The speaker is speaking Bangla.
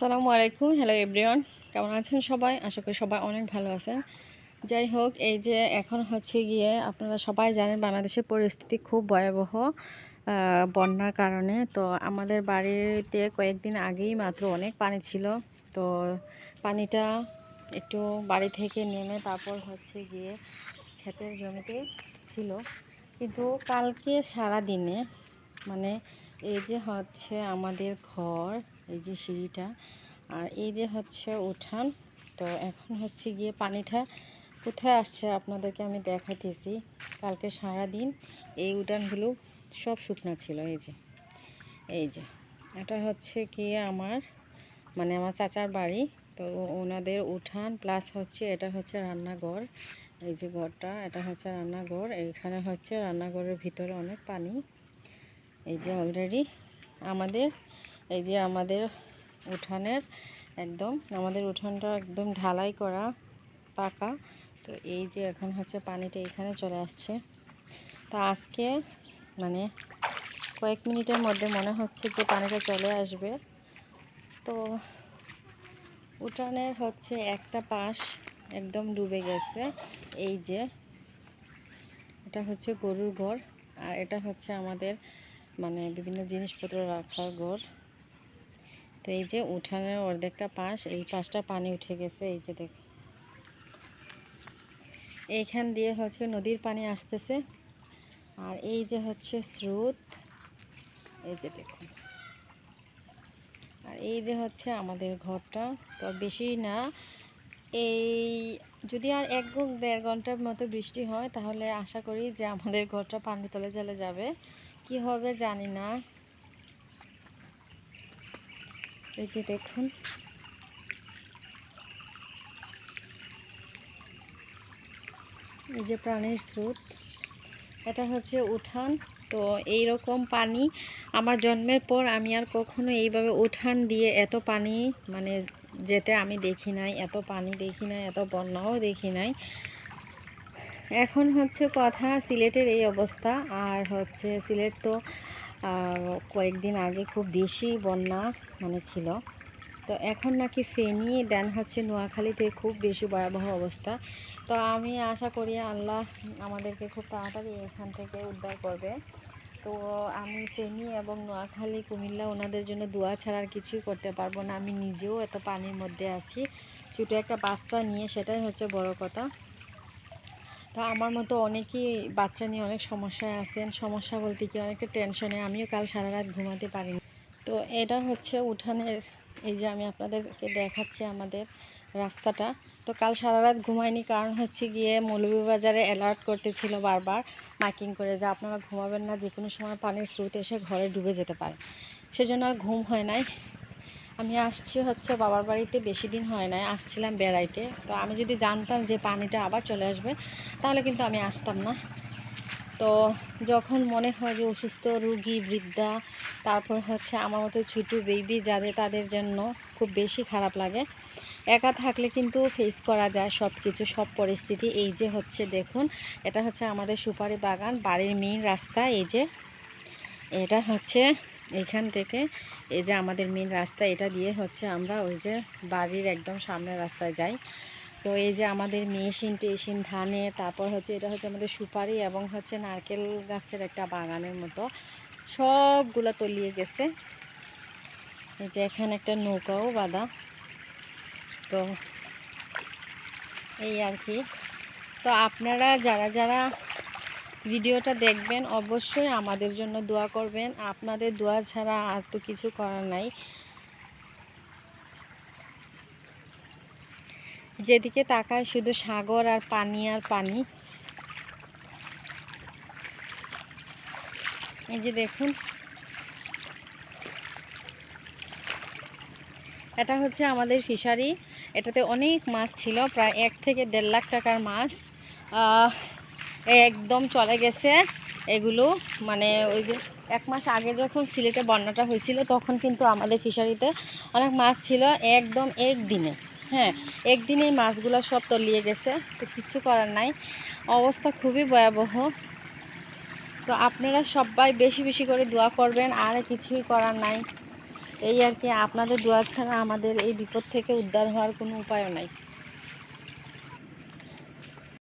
আসসালামু আলাইকুম। হ্যালো এভরিওয়ান কেমন আছেন সবাই? আশা করি সবাই অনেক ভালো আছেন। যাই হোক, এই যে এখন হচ্ছে গিয়ে আপনারা সবাই জানেন বাংলাদেশের পরিস্থিতি খুব ভয়াবহ বন্যার কারণে। তো আমাদের বাড়িতে কয়েকদিন আগেই মাত্র অনেক পানি ছিল। তো পানিটা একটু বাড়ি থেকে নেমে তারপর হচ্ছে গিয়ে ক্ষেতের জমিতে ছিল। কিন্তু কালকে সারা দিনে মানে এই যে হচ্ছে আমাদের ঘর, এই যে সিঁড়িটা, আর এই যে হচ্ছে উঠান। তো এখন হচ্ছে গিয়ে পানিটা কোথায় আসছে আপনাদেরকে আমি দেখাতেছি কালকে সারা দিন এই উঠানগুলো সব শুকনা ছিল, এই যে এই যে। এটা হচ্ছে কি আমার মানে আমার চাচার বাড়ি। তো ওনাদের উঠান, প্লাস হচ্ছে এটা হচ্ছে রান্নাঘর। এই যে ঘরটা, এটা হচ্ছে রান্নাঘর। এইখানে হচ্ছে রান্নাঘরের ভিতরে অনেক পানি। এই যে অলরেডি আমাদের, এই যে আমাদের উঠানের একদম, আমাদের উঠানটা একদম ঢালাই করা পাকা। তো এই যে এখন হচ্ছে পানিটা এখানে চলে আসছে। তো আজকে মানে কয়েক মিনিটের মধ্যে মনে হচ্ছে যে পানিটা চলে আসবে। তো উঠানের হচ্ছে একটা পাশ একদম ডুবে গেছে। এই যে এটা হচ্ছে গরুর ঘর, আর এটা হচ্ছে আমাদের মানে বিভিন্ন জিনিসপত্র রাখার ঘর। তো এই যে উঠানের অর্ধেকটা পাশ, এই পাশটা পানি উঠে গেছে, এই যে দেখ। এইখান দিয়ে হচ্ছে নদীর পানি আসতেছে। আর এই যে হচ্ছে স্রোত, এই যে দেখুন আর এই যে হচ্ছে আমাদের ঘরটা, তো বেশি না। এই যদি আর এক দেড় ঘণ্টার মতো বৃষ্টি হয়, তাহলে আশা করি যে আমাদের ঘরটা পানি তলে চলে যাবে। কি হবে জানি না। এই যে দেখুন। এই যে প্রাণের স্রোত। এটা হচ্ছে উঠান। তো এই রকম পানি আমার জন্মের পর আমি আর কখনো এইভাবে উঠান দিয়ে এত পানি মানে যেতে আমি দেখি নাই, এত পানি দেখি নাই, এত বন্যাও দেখি নাই। এখন হচ্ছে কথা সিলেটের এই অবস্থা। আর হচ্ছে সিলেট তো কয়েকদিন আগে খুব বেশি বন্যা মানে ছিল। তো এখন নাকি ফেনী, দেন হচ্ছে নোয়াখালীতে খুব বেশি ভয়াবহ অবস্থা। তো আমি আশা করি আল্লাহ আমাদেরকে খুব তাড়াতাড়ি এখান থেকে উদ্ধার করবে। তো আমি ফেনী এবং নোয়াখালী, কুমিল্লা ওনাদের জন্য দোয়া ছাড়া আর কিছুই করতে পারব না। আমি নিজেও এত পানির মধ্যে আছি। ছোটো একটা বাচ্চা নিয়ে সেটাই হচ্ছে বড় কথা। তা আমার মতো অনেকেই বাচ্চা নিয়ে অনেক সমস্যায় আছেন। সমস্যা বলতে কি অনেকটা টেনশনে আমিও কাল সারা রাত ঘুমাতে পারিনি। তো এটা হচ্ছে উঠানের, এই যে আমি আপনাদেরকে দেখাচ্ছি আমাদের রাস্তাটা। তো কাল সারা রাত ঘুমাইনি কারণ হচ্ছে গিয়ে মৌলভীবাজারে অ্যালার্ট করতেছিল বারবার মাইকিং করে যে আপনারা ঘুমাবেন না যে কোনো সময় পানির স্রোত এসে ঘরে ডুবে যেতে পারে। সেজন্য আর ঘুম হয় নাই। আমি আসছি হচ্ছে বাবার বাড়িতে, বেশি দিন হয় নাই, আসছিলাম বেড়াইতে। তো আমি যদি জানতাম যে পানিটা আবার চলে আসবে, তাহলে কিন্তু আমি আসতাম না। তো যখন মনে হয় যে অসুস্থ রুগী, বৃদ্ধা, তারপর হচ্ছে আমার মতো ছোটো বেবি যাদের, তাদের জন্য খুব বেশি খারাপ লাগে। একা থাকলে কিন্তু ফেস করা যায় সব কিছু সব পরিস্থিতি। এই যে হচ্ছে দেখুন, এটা হচ্ছে আমাদের সুপারি বাগান, বাড়ির মেইন রাস্তা। এই যে, এটা হচ্ছে এখান থেকে এই যে আমাদের মেন রাস্তা, এটা দিয়ে হচ্ছে আমরা ওই যে বাড়ির একদম সামনের রাস্তায় যাই। তো এই যে আমাদের মেশিন টেশিন, ধানে, তারপর হচ্ছে এটা হচ্ছে আমাদের সুপারি এবং হচ্ছে নারকেল গাছের একটা বাগানের মতো। সবগুলো তলিয়ে গেছে। এই যে এখানে একটা নৌকাও বাঁধা। তো এই আর কি। তো আপনারা, যারা যারা ভিডিওটা দেখবেন, অবশ্যই আমাদের জন্য দোয়া করবেন। আপনাদের দোয়া ছাড়া আর তো কিছু করার নাই। যেদিকে তাকায় শুধু সাগর আর পানি আর পানি। এই যে দেখুন। এটা হচ্ছে আমাদের ফিশারি। এটাতে অনেক মাছ ছিল, প্রায় এক থেকে দেড় লাখ টাকার মাছ। একদম চলে গেছে। এগুলো মানে ওই যে এক মাস আগে যখন সিলেটে বন্যাটা হয়েছিল, তখন কিন্তু আমাদের ফিশারিতে অনেক মাছ ছিল একদম একদিনে। হ্যাঁ একদিনে এই মাছগুলো সব তলিয়ে গেছে, তো কিচ্ছু করার নাই। অবস্থা খুবই ভয়াবহ। তো আপনারা সবাই বেশি বেশি করে দোয়া করবেন, আর কিছুই করার নাই। এই আর কি, আপনাদের দোয়া ছাড়া আমাদের এই বিপদ থেকে উদ্ধার হওয়ার কোনো উপায় নাই।